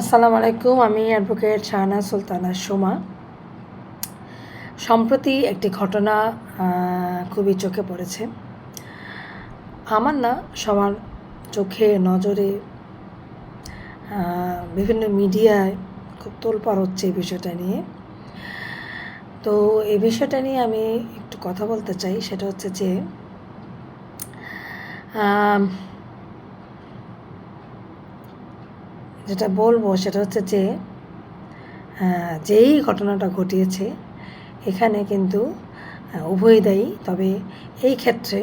আসসালামু আলাইকুম, আমি অ্যাডভোকেট শাহানা সুলতানা সোমা। সম্প্রতি একটি ঘটনা খুবই চোখে পড়েছে। আমার না সবার চোখে নজরে বিভিন্ন মিডিয়ায় খুব তোলপাড় হচ্ছে এই বিষয়টা নিয়ে। তো এই বিষয়টা নিয়ে আমি একটু কথা বলতে চাই, সেটা হচ্ছে যে আম, যেটা বলব সেটা হচ্ছে যে যেই ঘটনাটা ঘটিয়েছে, এখানে কিন্তু উভয় দায়ী। তবে এই ক্ষেত্রে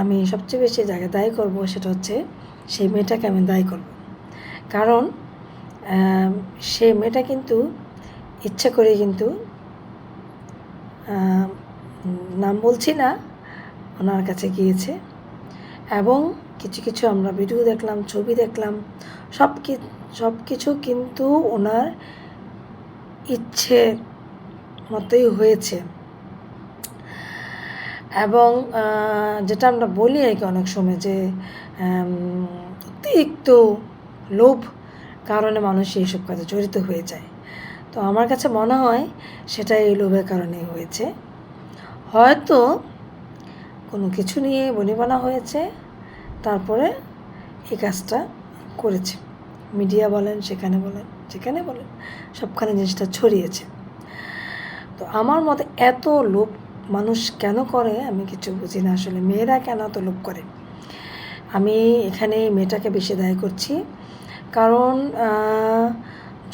আমি সবচেয়ে বেশি জায়গায় দায়ী করব সেটা হচ্ছে সেই মেয়েটাকে আমি দায়ী করব। কারণ সে মেয়েটা কিন্তু ইচ্ছে করে কিন্তু নাম বলছি না, ওনার কাছে গিয়েছে। এবং কিছু কিছু আমরা ভিডিও দেখলাম, ছবি দেখলাম সব কি সব কিছু কিন্তু ওনার ইচ্ছে মতোই হয়েছে। এবং যেটা আমরা বলি আর কি অনেক সময় যে অতিরিক্ত লোভ কারণে মানুষ এইসব কাজে জড়িত হয়ে যায়। তো আমার কাছে মনে হয় সেটা এই লোভের কারণেই হয়েছে। হয়তো কোনো কিছু নিয়ে বনিবনা হয়েছে, তারপরে এই কাজটা করেছে। মিডিয়া বলেন, সেখানে বলেন, যেখানে বলেন, সবখানে জিনিসটা ছড়িয়েছে। তো আমার মতে এত লোভ মানুষ কেন করে, আমি কিছু বুঝি না। আসলে মেয়েরা কেন এত লোভ করে? আমি এখানে মেয়েটাকে বেশি দায়ী করছি। কারণ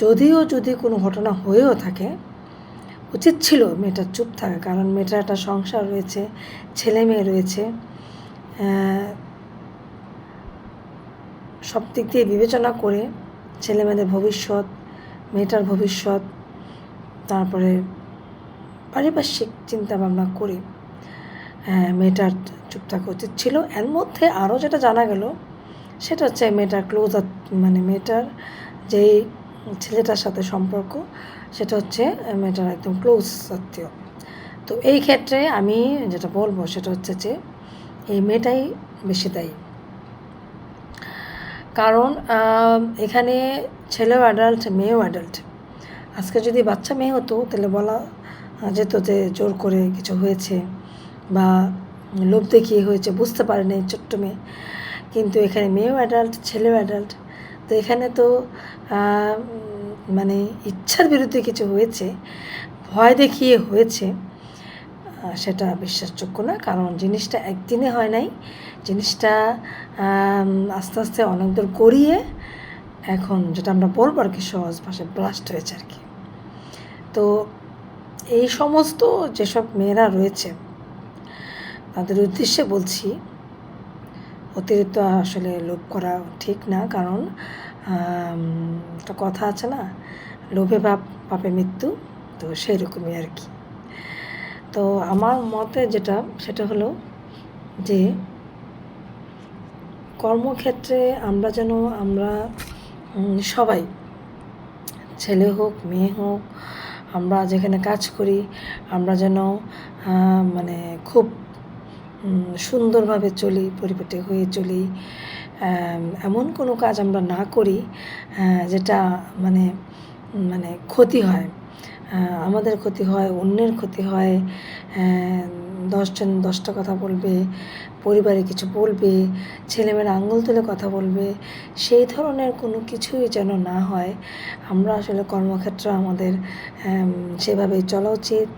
যদিও, যদি কোনো ঘটনা হয়েও থাকে, উচিত ছিল মেয়েটার চুপ থাকা। কারণ মেয়েটার একটা সংসার রয়েছে, ছেলে মেয়ে রয়েছে সব দিক দিয়ে বিবেচনা করে ছেলে মেয়েদের ভবিষ্যৎ মেয়েটার ভবিষ্যৎ তারপরে পারিপার্শ্বিক চিন্তা ভাবনা করে আহ, মেয়েটার চুপ থাকা উচিত ছিল। এর মধ্যে আরও যেটা জানা গেল সেটা হচ্ছে মেয়েটার ক্লোজ মানে মেয়েটার যেই ছেলেটার সাথে সম্পর্ক সেটা হচ্ছে মেয়েটার একদম ক্লোজ আত্মীয়। তো এই ক্ষেত্রে আমি যেটা বলব সেটা হচ্ছে যে এই মেয়েটাই বেশি দায়ী। কারণ এখানে ছেলেও অ্যাডাল্ট মেয়েও অ্যাডাল্ট আজকে যদি বাচ্চা মেয়ে হতো, তাহলে বলা যেত যে জোর করে কিছু হয়েছে বা লোভ দেখিয়ে হয়েছে, বুঝতে পারে নাই ছোট্ট মেয়ে। কিন্তু এখানে মেয়েও অ্যাডাল্ট ছেলেও অ্যাডাল্ট তো এখানে তো মানে ইচ্ছার বিরুদ্ধে কিছু হয়েছে, ভয় দেখিয়ে হয়েছে। সেটা বিশ্বাসযোগ্য না। কারণ জিনিসটা একদিনে হয় নাই। জিনিসটা আস্তে আস্তে অনেক দূর করিয়ে এখন যেটা আমরা বলব আর কি, সহজ ভাষায় ব্লাস্ট হয়েছে আর কি। তো এই সমস্ত যেসব মেয়েরা রয়েছে, তাদের উদ্দেশ্যে বলছি, অতিরিক্ত আসলে লোভ করা ঠিক না। কারণ একটা কথা আছে না, লোভে পাপ পাপে মৃত্যু, তো সেই রকমই আর কি। তো আমার মতে যেটা, সেটা হলো যে কর্মক্ষেত্রে আমরা যেন, আমরা সবাই, ছেলে হোক, মেয়ে হোক, আমরা যেখানে কাজ করি, আমরা যেন মানে খুব সুন্দরভাবে চলি, পরিপাটি হয়ে চলি এমন কোনো কাজ আমরা না করি যেটা মানে মানে ক্ষতি হয়। আমাদের ক্ষতি হয় অন্যের ক্ষতি হয় দশজন দশটা কথা বলবে পরিবারে কিছু বলবে ছেলেমেয়েরা আঙুল তুলে কথা বলবে সেই ধরনের কোনো কিছুই যেন না হয়। আমরা আসলে কর্মক্ষেত্রে আমাদের আম, সেভাবেই চলা উচিত।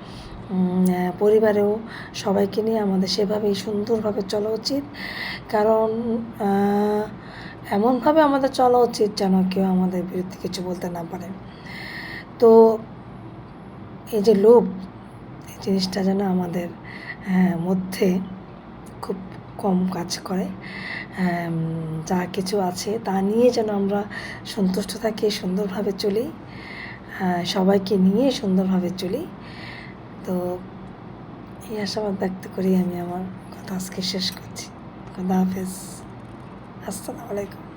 পরিবারেও সবাইকে নিয়ে আমাদের সেভাবেই সুন্দরভাবে চলা উচিত। কারণ এমনভাবে আমাদের চলা উচিত যেন কেউ আমাদের বিরুদ্ধে কিছু বলতে না পারে। তো এই যে লোভ এই জিনিসটা যেন আমাদের মধ্যে খুব কম কাজ করে। যা কিছু আছে তা নিয়ে যেন আমরা সন্তুষ্ট থাকি সুন্দরভাবে চলি আহ, সবাইকে নিয়ে সুন্দরভাবে চলি। তো এই আশাবাদ ব্যক্ত করি আমি আমার কথা আজকে শেষ করছি। খুদা হাফেজ। আসসালামু আলাইকুম।